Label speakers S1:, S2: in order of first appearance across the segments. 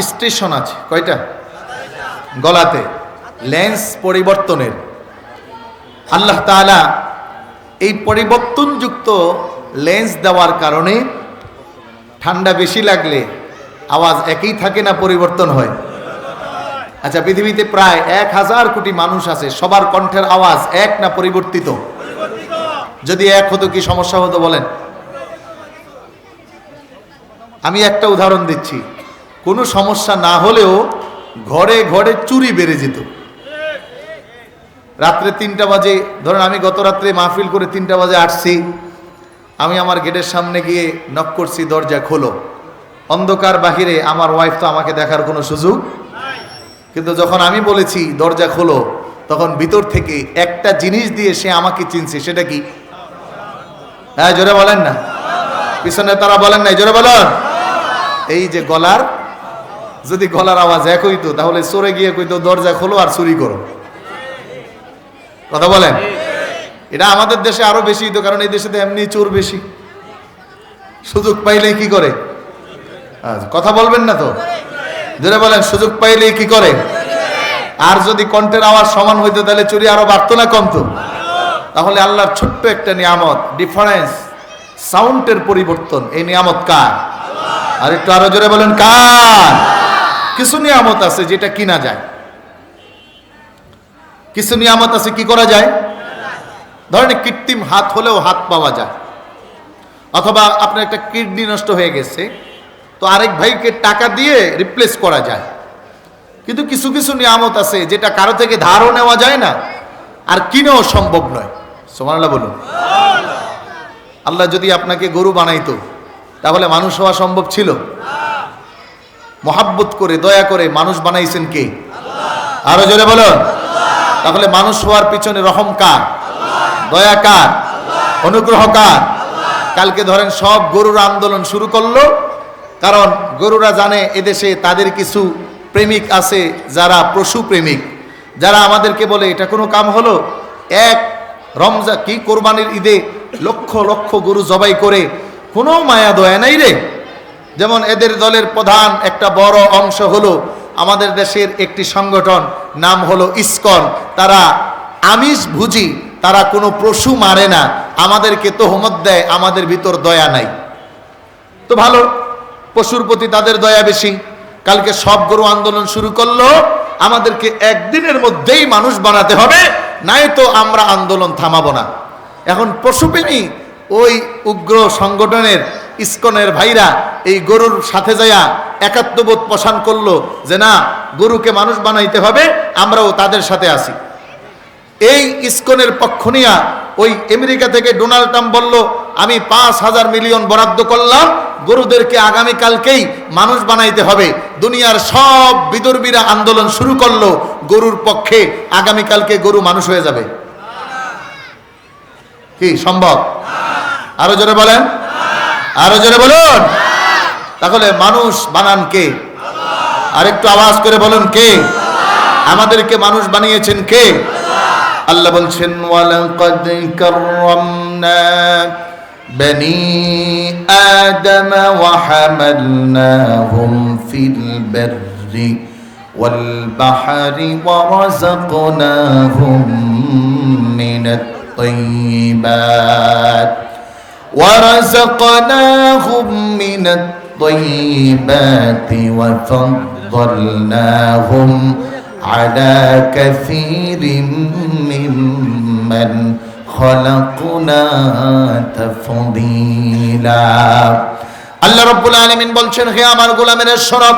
S1: Station আছে, কয়টা? গলাতে। লেন্স পরিবর্তনের। আল্লাহ তাআলা এই পরিবর্তনযুক্ত লেন্স দেওয়ার কারণে ঠান্ডা বেশি লাগলে আওয়াজ একই থাকে না পরিবর্তন হয়? আচ্ছা পৃথিবীতে প্রায় এক হাজার কোটি মানুষ আছে, সবার কণ্ঠের আওয়াজ এক না পরিবর্তিত? যদি এক হতো কি সমস্যা হতো বলেন? আমি একটা উদাহরণ দিচ্ছি। কোনো সমস্যা না হলেও ঘরে ঘরে চুরি বেড়ে যেত। রাত্রে তিনটা বাজে, ধরুন আমি গত রাত্রে মাহফিল করে তিনটা বাজে আসছি, আমি আমার গেটের সামনে গিয়ে নক করছি, দরজা খোলো। অন্ধকার বাহিরে আমার ওয়াইফ তো আমাকে দেখার কোনো সুযোগ কিন্তু যখন আমি বলেছি, দরজা খোলো, তখন ভিতর থেকে একটা জিনিস দিয়ে সে আমাকে চিনছে, সেটা কি? হ্যাঁ জোরে বলেন না। পিছনে তারা বলেন না জোরে বলেন। এই যে গলার যদি গলার আওয়াজ এক হইতো, তাহলে সরে গিয়ে কইতো, দরজা খোলো আর চুরি করো। কথা বলেন? এটা আমাদের দেশে আরও বেশি হইতো, কারণ এই দেশে তো এমনি চোর বেশি। সুযোগ পাইলেই কি করে? কথা বলবেন না তো? জোরে বলেন, সুযোগ পাইলেই কি করে? আর যদি কণ্ঠের আওয়াজ সমান হইতো, তাহলে চুরি আরও বাড়তো না কমতো? তাহলে আল্লাহর ছোট্ট একটা নিয়ামত ডিফারেন্স সাউন্ডের পরিবর্তন, এই নিয়ামত কার? আর একটু আরও জোরে বলেন, কার? কিছু নিয়ামত আছে যেটা কিনা যায়। কিছু নিয়ামত আছে কি করা যায়? ধরেন কৃত্রিম হাত হলেও হাত পাওয়া যায়। অথবা আপনার একটা কিডনি নষ্ট হয়ে গেছে, তো আরেক ভাইকে টাকা দিয়ে রিপ্লেস করা যায়। কিন্তু কিছু কিছু নিয়ামত আছে যেটা কারও থেকে ধারও নেওয়া যায় না, আর কিনেও সম্ভব নয়। সোমানাল্লাহ বলুন। আল্লাহ যদি আপনাকে গরু বানাইতো, তাহলে মানুষ হওয়া সম্ভব ছিল। মহাব্বত করে, দয়া করে মানুষ বানাইছেন কে? আরও জোরে বলুন। তাহলে মানুষ হওয়ার পিছনে রহম কার? দয়া কার? অনুগ্রহ কার? কালকে ধরেন সব গরুর আন্দোলন শুরু করল, কারণ গরুরা জানে এদেশে তাদের কিছু প্রেমিক আছে, যারা পশু প্রেমিক। যারা আমাদেরকে বলে, এটা কোনো কাম হলো? এক, রমজা, কি কোরবানির ঈদে লক্ষ লক্ষ গরু জবাই করে, কোনো মায়া দয়া নাই রে। যেমন এদের দলের প্রধান একটা বড় অংশ হলো আমাদের দেশের একটি সংগঠন, নাম হলো ইসকন। তারা আমিষ ভুজি, তারা কোনো পশু মারে না। আমাদেরকে তোহমত দেয়, আমাদের ভিতর দয়া নাই। তো ভালো, পশুর প্রতি তাদের দয়া বেশি। কালকে সব গরু আন্দোলন শুরু করল, আমাদেরকে একদিনের মধ্যেই মানুষ বানাতে হবে নাই তো আমরা আন্দোলন থামাবো না। এখন পশুপ্রেমী ওই উগ্র সংগঠনের ইস্কনের ভাইরা এই গরুর সাথে যায়া একাত্মবোধ পোষণ করল যে না, গরুকে মানুষ বানাইতে হবে, আমরাও তাদের সাথে আছি। এই ইস্কনের পক্ষ নিয়া ওই আমেরিকা থেকে ডোনাল্ড ট্রাম্প বলল, আমি পাঁচ হাজার মিলিয়ন বরাদ্দ করলাম, গরুদেরকে আগামীকালকেই মানুষ বানাইতে হবে। দুনিয়ার সব বিদর্মীরা আন্দোলন শুরু করল, গরুর পক্ষে আগামীকালকে গরু মানুষ হয়ে যাবে। কি, সম্ভব? আরও জোরে বলেন। আরও জোরে বলুন। তাহলে মানুষ বানান কে? আরেকটু আওয়াজ করে বলুন কে? আমাদেরকে মানুষ বানিয়েছেন কে? আল্লাহ বলছেন, ওয়ালাকাদ কাররামনা হামালনাহুম ফিল বাররি ওয়াল বাহরি ওয়া রাযাকনাহুম মিনাত তাইয়্যিবাত ورزقناهم من الطيبات وفضلناهم على كثير ممن خلقنا تفضيلا আল্লাহ রব্বুল আলামিন বলছেন হে আমার গোলামের সরব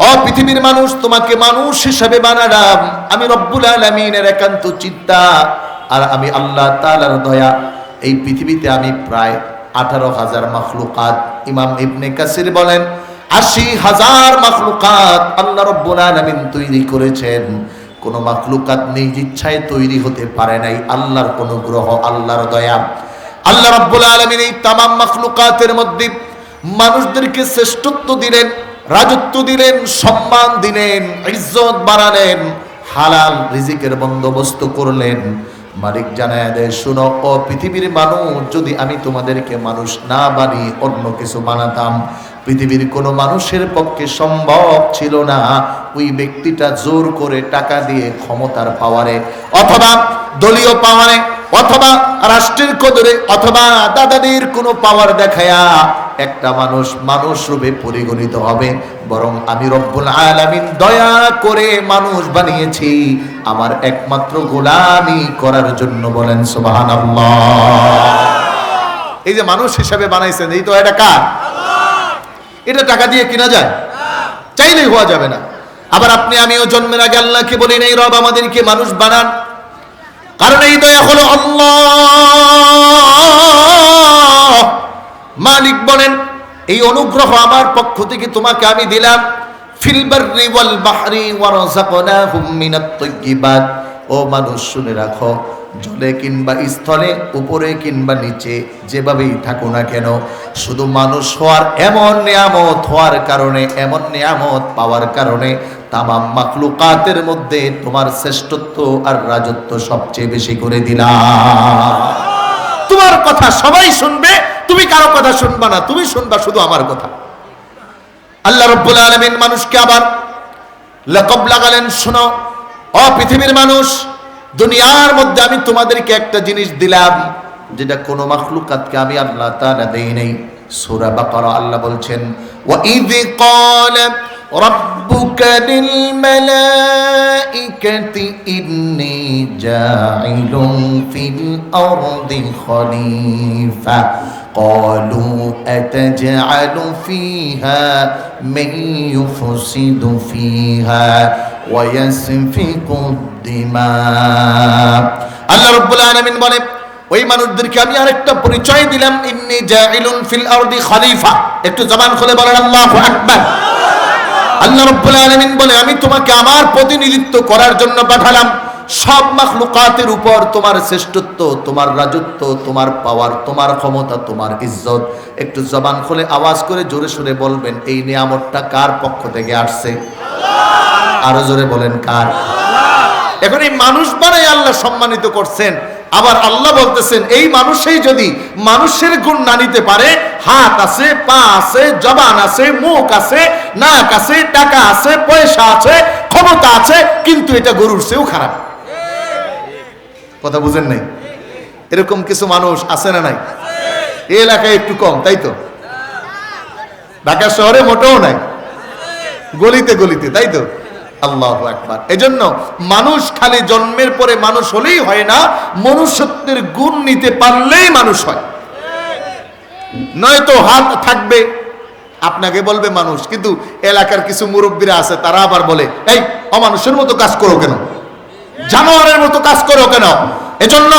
S1: ও পৃথিবীর মানুষ তোমাকে মানুষ হিসাবে বানালাম আমি রব্বুল আলামিনের একান্ত চিন্তা আর আমি আল্লাহ তাআলার দয়া এই পৃথিবীতে আমি প্রায় আঠারো হাজার মখলুকাত ইমাম ইবনে কাসির বলেন, আশি হাজার মখলুকাত আল্লাহ রব্বুল আলামিন তৈরি করেছেন। কোন মখলুকাত নিজ ইচ্ছায় তৈরি হতে পারে নাই। আল্লাহর অনুগ্রহ আল্লাহর দয়া। আল্লাহ রব্বুল আলামিন এই তামাম মখলুকাতের মধ্যে মানুষদেরকে শ্রেষ্ঠত্ব দিলেন, রাজত্ব দিলেন, সম্মান দিলেন, ইজ্জত বাড়ালেন, হালাল রিজিকের বন্দোবস্ত করলেন। মালিক জানায় দেয়, শুনো, ও পৃথিবীর মানুষ, যদি আমি তোমাদেরকে মানুষ না বানিয়ে অন্য কিছু বানাতাম। পৃথিবীর কোনো মানুষের পক্ষে সম্ভব ছিল না। ওই ব্যক্তিটা জোর করে টাকা দিয়ে ক্ষমতার পাওয়ারে, অথবা দলীয় পাওয়ারে, অথবা রাষ্ট্রের কদরে, অথবা দাদাদের কোনো পাওয়ার দেখায়া একটা মানুষ মানুষ রূপে পরিগণিত হবে। বরং আমি রব্বুল আলামিন দয়া করে মানুষ বানিয়েছি। আমার একমাত্র গোলামি করার জন্য বলেন সুবহানাল্লাহ। এই যে মানুষ হিসাবে বানাইছেন, এই তো এটা কার? এটা টাকা দিয়ে কিনা যায়? চাইলেই হওয়া যাবে না। আবার আপনি আমিও জন্মের আগে আল্লাহকে বলি নাই, রব আমাদেরকে মানুষ বানান। কারণ এই দয়া হলো আল্লাহ। মালিক বলেন, এই অনুগ্রহ আমার পক্ষ থেকে তোমাকে আমি দিলাম। ফিল ওয়াল বাহরি ওয়া মিনাত তাইয়্যিবাত। ও মানুষ, শুনে রাখো, জলে কিংবা স্থলে, উপরে কিংবা নিচে, যেভাবেই থাকো না কেন, শুধু মানুষ হওয়ার এমন নিয়ামত হওয়ার কারণে, এমন নিয়ামত পাওয়ার কারণে, তামাম মাখলুকাতের মধ্যে তোমার শ্রেষ্ঠত্ব আর রাজত্ব সবচেয়ে বেশি করে দিলাম। তোমার কথা সবাই শুনবে তুমি কারও কথা শুনবা না, তুমি শুনবা শুধু আমার কথা। আল্লাহ রব্বুল আলমিন মানুষকে আবার লকব লাগালেন, শোনো, অ পৃথিবীর মানুষ, দুনিয়ার মধ্যে আমি তোমাদেরকে একটা জিনিস দিলাম, যেটা কোনো মাখলুকাতকে আমি আল্লাহ তাআলা দেই নাই। সূরা বাকারা, আল্লাহ বলছেন, ওয়া ইদি ক্বালা রাব্বুকা লিল মালাইকাতি ইন্নী জাইলুন ফিল আরদি খলিফা قالوا أتجعل فيها من يفسد فيها ويسفك الدماء আল্লাহ রব্বুল আলামিন বলে ওই মানুষদেরকে আমি আরেকটা পরিচয় দিলাম ইন্নি জাইলুন ফিল আরদি খলিফা একটু জবান খুলে বলেন আল্লাহু আকবার আল্লাহ রব্বুল আলামিন বলে, আমি তোমাকে আমার প্রতিনিধিত্ব করার জন্য পাঠালাম। সব মাখলুকাতের উপর তোমার শ্রেষ্ঠত্ব, তোমার রাজত্ব, তোমার পাওয়ার তোমার ক্ষমতা, তোমার ইজ্জত। একটু জবান খুলে আওয়াজ করে জোরে সোরে বলবেন, এই নিয়ামতটা কার পক্ষ থেকে আসছে? আরও জোরে বলেন, কার? এখন এই মানুষ বানাই আল্লাহ সম্মানিত করছেন। আবার আল্লাহ বলতেছেন, এই মানুষই যদি মানুষের গুণ না নিতে পারে, হাত আছে, পা আছে, জবান আছে, মুখ আছে, নাক আছে, টাকা আছে, পয়সা আছে, ক্ষমতা আছে, কিন্তু এটা গরুর চেয়েও খারাপ। কথা বুঝেন নাই? এরকম কিছু মানুষ আছে না নাই? এই এলাকায় একটু কম, তাই তো? ঢাকা শহরে মোটেও নাই। গলিতে গলিতে, তাই তো? আল্লাহ একবার এজন্য মানুষ খালি জন্মের পরে মানুষ হলেই হয় না, মনুষ্যত্বের গুণ নিতে পারলেই মানুষ হয়। নয়তো হাত থাকবে, আপনাকে বলবে মানুষ, কিন্তু এলাকার কিছু মুরব্বীরা আছে, তারা আবার বলে, এই, অমানুষের মতো কাজ করো কেন? জানোয়ারের মতো কাজ করো কেন? এজন্য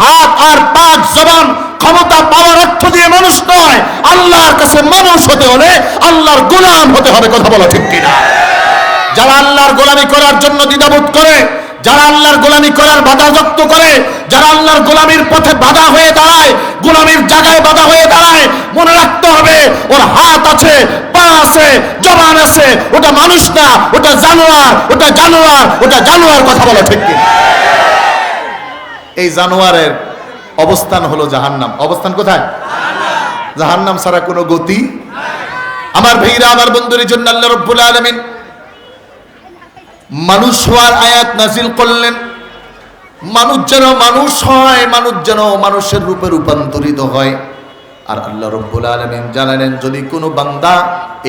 S1: হাত আর পাক জবান ক্ষমতা, পাওয়ার অর্থ দিয়ে মানুষ নয়, আল্লাহর কাছে মানুষ হতে হলে আল্লাহর গোলাম হতে হবে, কথা বলা ঠিক কিনা? যারা আল্লাহর গোলামি করার জন্য দ্বিধাবোধ করে, যারা আল্লাহর গোলামি করার বাধা যত্ন করে, যারা আল্লাহর গোলামির পথে বাধা হয়ে দাঁড়ায়, গোলামির জায়গায় বাধা হয়ে দাঁড়ায়, মনে রাখতে হবে ওর হাত আছে, পা আছে, জবান আছে, ওটা মানুষ না, ওটা জানোয়ার ওটা জানোয়ার ওটা জানোয়ার কথা বলা ঠিক এই জানোয়ারের অবস্থান হলো জাহান্নাম। অবস্থান কোথায়? জাহান্নাম ছাড়া কোনো গতি? আমার ভাইরা, আমার বন্ধুর জন্য আল্লাহ রব্বুল আলামিন মানুষ হওয়ার আয়াত নাজিল করলেন। মানুষ যেন মানুষ হয়, মানুষ যেন মানুষের রূপে রূপান্তরিত হয়। আর আল্লাহ রব্বুল আলমিন জানালেন, যদি কোনো বান্দা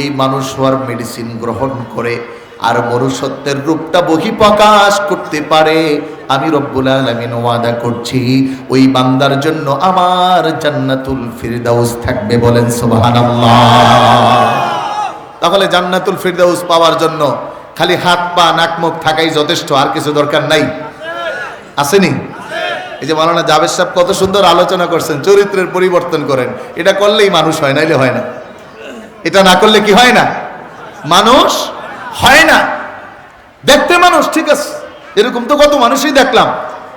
S1: এই মানুষ হওয়ার মেডিসিন গ্রহণ করে আর মনুষ্যত্বের রূপটা বহিঃপ্রকাশ করতে পারে, আমি রব্বুল আলমিন ওয়াদা করছি, ওই বান্দার জন্য আমার জান্নাতুল ফিরদাউস থাকবে বলেন সুবহানাল্লাহ। তাহলে জান্নাতুল ফিরদাউস পাওয়ার জন্য খালি হাত, পা, নাক, মুখ থাকাই যথেষ্ট, আর কিছু দরকার নাই। আসেনি? এই যে মালানা জাভেদ সাহেব কত সুন্দর আলোচনা করছেন, চরিত্রের পরিবর্তন করেন। এটা করলেই মানুষ হয়, নাইলে হয় না। এটা না করলে কি হয় না? মানুষ হয় না। দেখতে মানুষ, ঠিক আছে। এরকম তো কত মানুষই দেখলাম।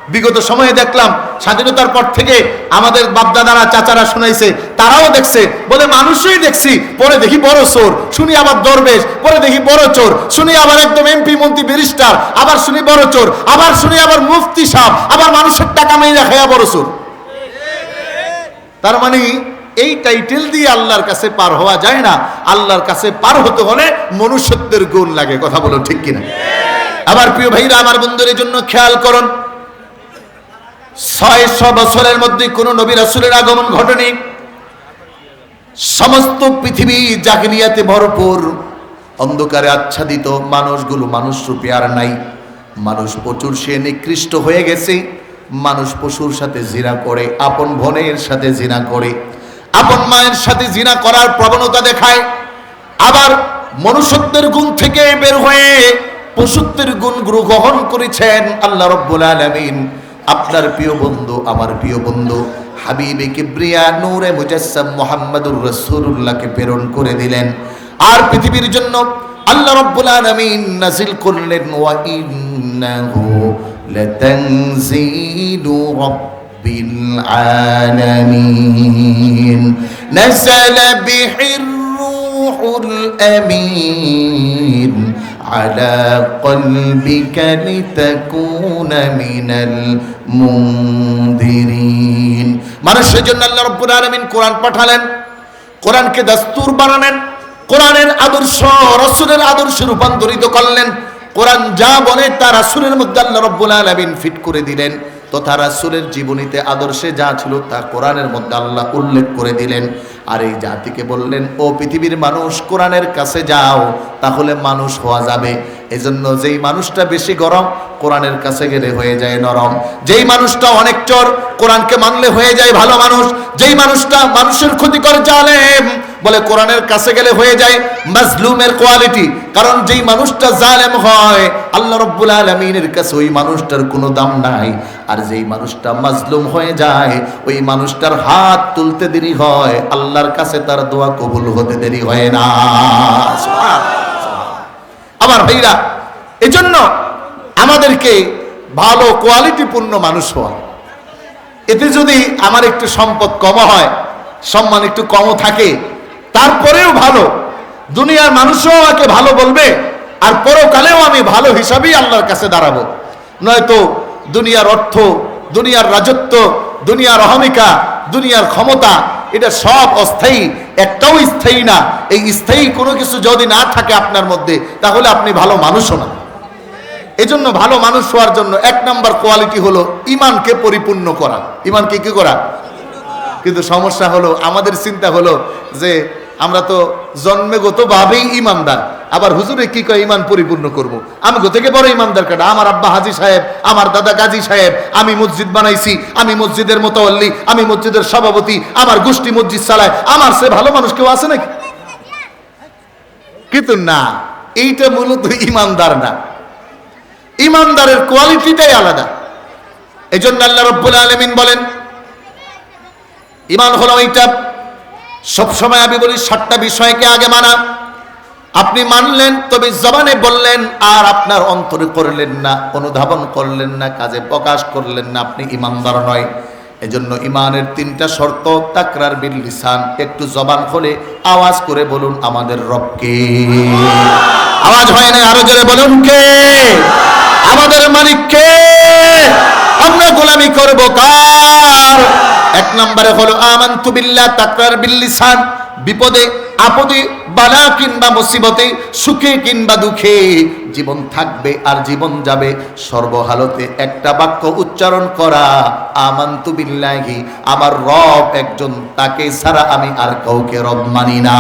S1: বিগত সময়ে দেখলাম স্বাধীনতার পর থেকে আমাদের বাপদাদারা, চাচারা শুনাইছে, তারাও দেখছে, বলে মানুষই দেখছি। পরে দেখি বড় চোর, শুনি আবার দরবেশ, পরে দেখি বড় চোর, শুনি আবার একদম এমপি মন্ত্রী ব্যারিস্টার আবার শুনি বড় চোর, আবার শুনি আবার মুফতি সাহ আবার মানুষের টাকা মেয়ে খাইয়া বড় চোর। তার মানে এই টাইটেল দিয়ে আল্লাহর কাছে পার হওয়া যায় না। আল্লাহর কাছে পার হতে হলে মনুষ্যত্বের গুণ লাগে, কথা বলো ঠিক কিনা? আবার প্রিয় ভাইরা, আমার বন্ধুদের জন্য খেয়াল করুন ছয়শো বছরের মধ্যে কোন নবী রাসূলের আগমন ঘটেনি। সমস্ত পৃথিবী জাগরিয়াতে ভরপুর, অন্ধকারে আচ্ছাদিত, মানুষগুলো মানুষ রূপে আর নাই। মানুষ প্রচুর, সে নিকৃষ্ট হয়ে গেছে। মানুষ পশুর সাথে জিনা করে, আপন বোনের সাথে জিনা করে। আপন মায়ের সাথে জিনা করার প্রবণতা দেখায়। আবার মনুষ্যত্বের গুণ থেকে বের হয়ে পশুত্বের গুণ গ্রহণ করেছেন আল্লাহ রব্বুল আলামিন। আপনার প্রিয় বন্ধু, আমার প্রিয় বন্ধু, হাবিবে কিবরিয়া নূরে মুজাসসাম মুহাম্মাদুর রাসূলুল্লাহকে প্রেরণ করে দিলেন। আর পৃথিবীর জন্য আল্লাহ রাব্বুল আলামিন নাজিল করলেন, ওয়া ইন্নাহু লাতানজিলু রাব্বিল আলামিন। নাযালা বিহির রূহুল আমিন। على قلبك لتكون من المنذرين মানুষের জন্য আল্লাহ রাব্বুল আলামিন কোরআন পাঠালেন কোরআনকে দাস্তুর বানালেন কোরআনের আদর্শ রাসূলের আদর্শে রূপান্তরিত করলেন কোরআন যা বলে তা রাসূলের মধ্যে আল্লাহ রাব্বুল আলামিন ফিট করে দিলেন তথা রাসূলের জীবনীতে আদর্শে যা ছিল তা কোরআনের মধ্যে আল্লাহ উল্লেখ করে দিলেন আর এই জাতিকে বললেন, ও পৃথিবীর মানুষ, কোরআনের কাছে যাও, তাহলে মানুষ হওয়া যাবে। এই জন্য যেই মানুষটা বেশি গরম, কোরআনের কাছে গেলে হয়ে যায় নরম। যেই মানুষটা অনেক চোর কোরআনকে মানলে হয়ে যায় ভালো মানুষ। যেই মানুষটা মানুষের ক্ষতি করে জালেম, বলে কোরআনের কাছে গেলে হয়ে যায় মাজলুমের কোয়ালিটি। কারণ যেই মানুষটা জালেম হয়, আল্লাহ রব্বুল আলমিনের কাছে ওই মানুষটার কোনো দাম নাই। আর যেই মানুষটা মাজলুম হয়ে যায়, ওই মানুষটার হাত তুলতে দেরি হয়, আল্লাহর কাছে তার দোয়া কবুল হতে দেরি হয় না। আমার ভাইরা, এজন্য আমাদেরকে ভালো কোয়ালিটিপূর্ণ মানুষ হওয়া। এতে যদি আমার একটু সম্পদ কম হয়, সম্মান একটু কম থাকে, তারপরেও ভালো। দুনিয়ার মানুষও আমাকে ভালো বলবে, আর পরকালেও আমি ভালো হিসাবেই আল্লাহর কাছে দাঁড়াবো। নয়তো দুনিয়ার অর্থ, দুনিয়ার রাজত্ব, দুনিয়ার অহমিকা, দুনিয়ার ক্ষমতা, এটা সব অস্থায়ী, একটাও স্থায়ী না। এই স্থায়ী কোনো কিছু যদি না থাকে আপনার মধ্যে, তাহলে আপনি ভালো মানুষও না। এজন্য ভালো মানুষ হওয়ার জন্য এক নাম্বার কোয়ালিটি হলো ইমানকে পরিপূর্ণ করা। ইমানকে কি করা? কিন্তু সমস্যা হলো, আমাদের চিন্তা হলো যে আমরা তো জন্মেগতভাবেই ইমানদার, আবার হুজুরে কি কয়, ইমান পরিপূর্ণ করব। আমি থেকে বড় ইমানদার কাটা আমার আব্বা হাজি সাহেব, আমার দাদা গাজী সাহেব, আমি মসজিদ বানাইছি, আমি মসজিদের মোতাল্লি আমি মসজিদের সভাপতি, আমার গোষ্ঠী মসজিদ চালায়, আমার সে ভালো মানুষ কেউ আছে নাকি? কিন্তু না, এইটা মূলত ইমানদার না। ইমানদারের কোয়ালিটিটাই আলাদা। এই জন্য আল্লাহ রব্বুল আলমিন বলেন, ইমান হলো এইটা সবসময় আমি বলি সাতটা বিষয়কে আগে মানা। আপনি মানলেন, তবে জবানে বললেন, আর আপনার অন্তরে করলেন না, অনুধাবন করলেন না, কাজে প্রকাশ করলেন না, আপনি ইমানদার নয়। এজন্য ইমানের তিনটা শর্ত, তাকরার বিল লিসান, একটু জবান খুলে আওয়াজ করে বলুন আমাদের রবকে। আওয়াজ হয় না আরও জোরে বলুন কে? আমাদের মালিক কে আমরা গোলামি করব কার? এক নম্বরে হলো, আমান্তু বিল্লাহ তাকরার বিল লিসান। বিপদে, আপদে, বালা কিংবা মুসিবতে, সুখে কিংবা দুঃখে জীবন থাকবে আর জীবন যাবে। সর্বহালতে একটা বাক্য উচ্চারণ করা, আমান্তু বিল্লাহি, আমার রব একজন, তাকে ছাড়া আমি আর কাউকে রব মানি না।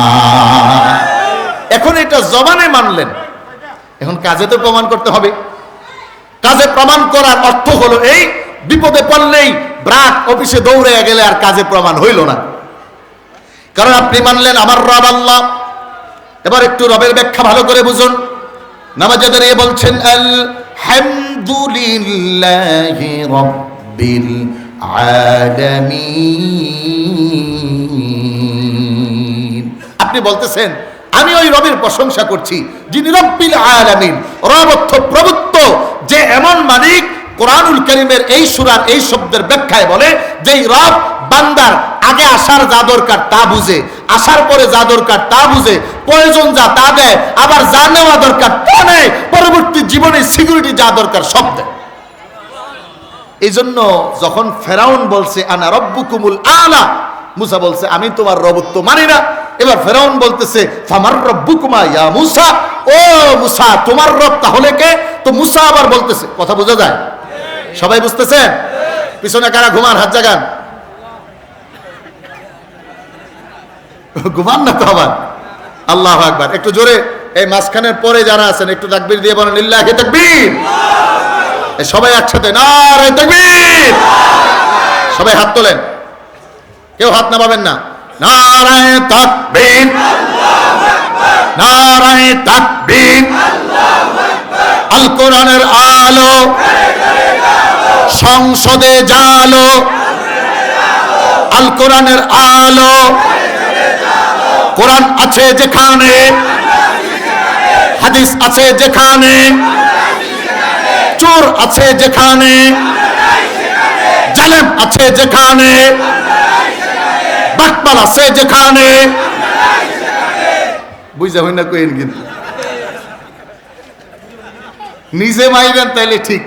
S1: এখন এটা জবানে মানলেন। এখন কাজে তো প্রমাণ করতে হবে। কাজে প্রমাণ করার অর্থ হলো এই, বিপদে পড়লেই ব্রাক অফিসে দৌড়ে গেলে আর কাজে প্রমাণ হইল না। কারণ আপনি মানলেন আমার রব আল্লাহ। এবার একটু রবের ব্যাখ্যা ভালো করে বুঝুন। নামাজে দাঁড়িয়ে বলছেন, আলহামদুলিল্লাহি রব্বিল আলামিন। আপনি বলতেছেন, আমি ওই রবের প্রশংসা করছি, যিনি রব্বিল আলামিন, রব অর্থ প্রভুত্ব যে এমন মালিক কোরআনুল করিমের এই সুরার এই শব্দের ব্যাখ্যায় বলে যে রব বান্দার আগে আসার যা দরকার তা বুঝে, আসার পরে যা দরকার তা বুঝে, প্রয়োজন যা তা দেয়, আবার যা নেওয়া দরকার তা নেয়, পরবর্তী জীবনে সিকিউরিটি যা দরকার সব দেয়। এই জন্য যখন ফেরাউন বলছে, আনা রব্বুকুমুল আলা মুসা বলছে, আমি তোমার রবত্ব মানি না। এবার ফেরাউন বলতেছে, ফামার রব্বুকুমা ইয়া মুসা? ও মুসা, তোমার রব তাহলে কে? তো মুসা আবার বলতেছে, কথা বোঝা যায়? সবাই বুঝতেছেন? পিছনে কারা ঘুমান, হাত জাগান। ঘুমান না তো আবার? আল্লাহ আকবার। একটু জোরে, এই মাঝখানের পরে যারা আছেন, একটু তাকবীর দিয়ে বলেন ইল্লাহি তাকবীর। সবাই একসাথে নারায়ে তাকবীর। সবাই হাত তোলেন। কেউ হাত না। নারায়ে তাকবীর। তাকবীর। আল কোরআনের আলো। সংসদে জালো। আল কোরআনের আলো। কোরআন আছে যেখানে। হাদিস আছে যেখানে। চোর আছে যেখানে। জালেম আছে যেখানে। আছে যেখানে? বুঝা হই না কইন কিন্তু। নিজে মাইবেন তাইলে ঠিক।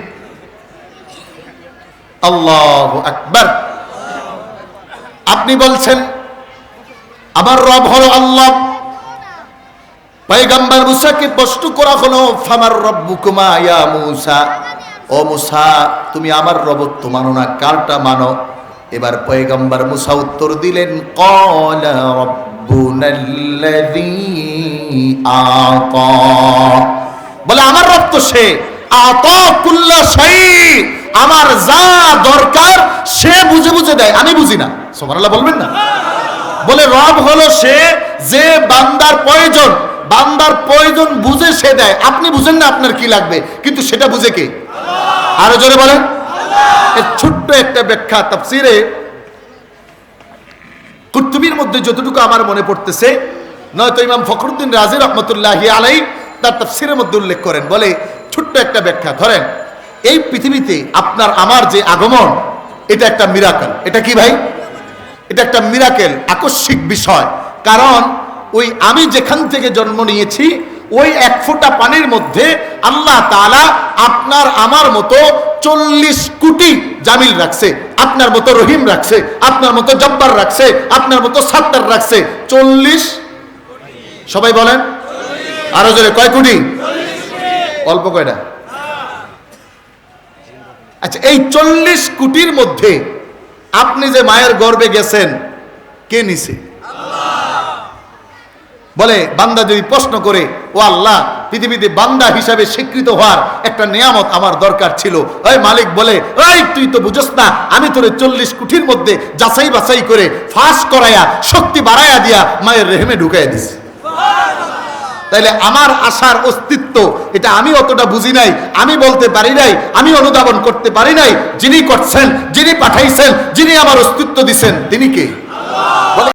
S1: আল্লাহ আকবার। আপনি বলছেন, আমার রব হলো আল্লাহ। পয়গম্বর মুসাকে প্রশ্ন করা হলো, ফামার রব্বুকুমা ইয়া মুসা। ও মুসা, তুমি আমার রবত্ব মানো না, কারটা মানো? এবার পয়গম্বর মুসা উত্তর দিলেন আতা। বলে, আমার রব তো সে আমার যা দরকার সে বুঝে বুঝে দেয়, আমি বুঝি না। সুবহানাল্লাহ বলবেন না? বলে, রব হলো সে যে বান্দার প্রয়োজন বান্দার প্রয়োজন বুঝে সে দেয়। আপনি বুঝেন না আপনার কি লাগবে, কিন্তু সেটা বুঝে কে? আরও জোরে বলেন। এর ছোট্ট একটা ব্যাখ্যা তাফসিরে কুতুবির মধ্যে যতটুকু আমার মনে পড়তেছে, নয়তো ইমাম ফখরুদ্দিন রাজি রহমতুল্লাহ আলাই তার তাফসিরের মধ্যে উল্লেখ করেন, বলে ছোট্ট একটা ব্যাখ্যা। ধরেন, এই পৃথিবীতে আপনার, আমার যে আগমন, এটা একটা মিরাকেল এটা কি ভাই? এটা একটা মিরাকেল আকস্মিক বিষয়। কারণ, ওই আমি যেখান থেকে জন্ম নিয়েছি ওই এক ফোঁটা পানির মধ্যে আল্লাহ তালা আপনার আমার মতো চল্লিশ কোটি জামিল রাখছে, আপনার মতো রহিম রাখছে, আপনার মতো জব্বার রাখছে, আপনার মতো সাত্তার রাখছে। চল্লিশ? সবাই বলেন। আরও জোরে, কয় কোটি? অল্প কয়টা? আচ্ছা এই চল্লিশ কোটির মধ্যে আপনি যে মায়ের গর্বে গেছেন, কে নিছে? বলে, বান্দা যদি প্রশ্ন করে, ও আল্লাহ, পৃথিবীতে বান্দা হিসাবে স্বীকৃত হওয়ার একটা নিয়ামত আমার দরকার ছিল। ওই মালিক বলে ওই তুই তো বুঝস না, আমি তোরে চল্লিশ কোটির মধ্যে যাচাই বাছাই করে ফাঁস করাইয়া শক্তি বাড়াইয়া দিয়া মায়ের রেহেমে ঢুকাইয়া দিছি। তাইলে আমার আশার অস্তিত্ব, এটা আমি অতটা বুঝি নাই, আমি বলতে পারি নাই, আমি অনুধাবন করতে পারি নাই, যিনি করছেন, যিনি পাঠাইছেন, যিনি আমার অস্তিত্ব দিছেন, তিনি কে?